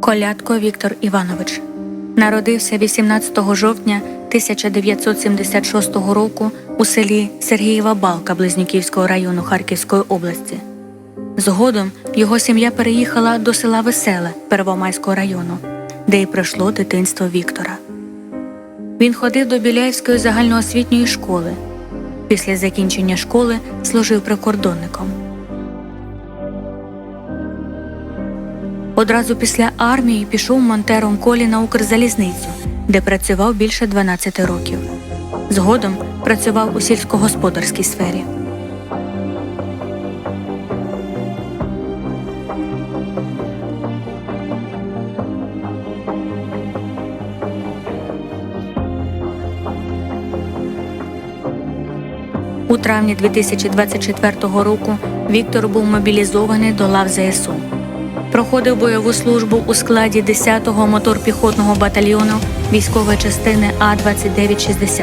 Колядко Віктор Іванович народився 18 жовтня 1976 року у селі Сергієва Балка Близнюківського району Харківської області. Згодом його сім'я переїхала до села Веселе Первомайського району, де й пройшло дитинство Віктора. Він ходив до Біляївської загальноосвітньої школи. Після закінчення школи служив прикордонником. Одразу після армії пішов монтером колі на Укрзалізницю, де працював більше 12 років. Згодом працював у сільськогосподарській сфері. У травні 2024 року Віктор був мобілізований до лав ЗСУ. Проходив бойову службу у складі 10-го моторпіхотного батальйону військової частини А-2960.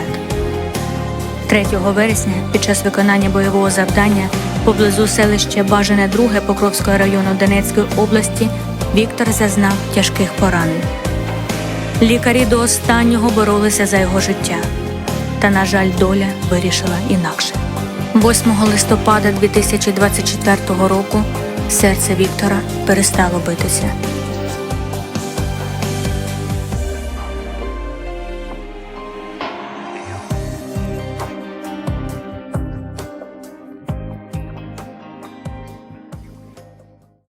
3 вересня під час виконання бойового завдання поблизу селища Бажане Друге Покровського району Донецької області Віктор зазнав тяжких поранень. Лікарі до останнього боролися за його життя. Та, на жаль, доля вирішила інакше. 8 листопада 2024 року серце Віктора перестало битися.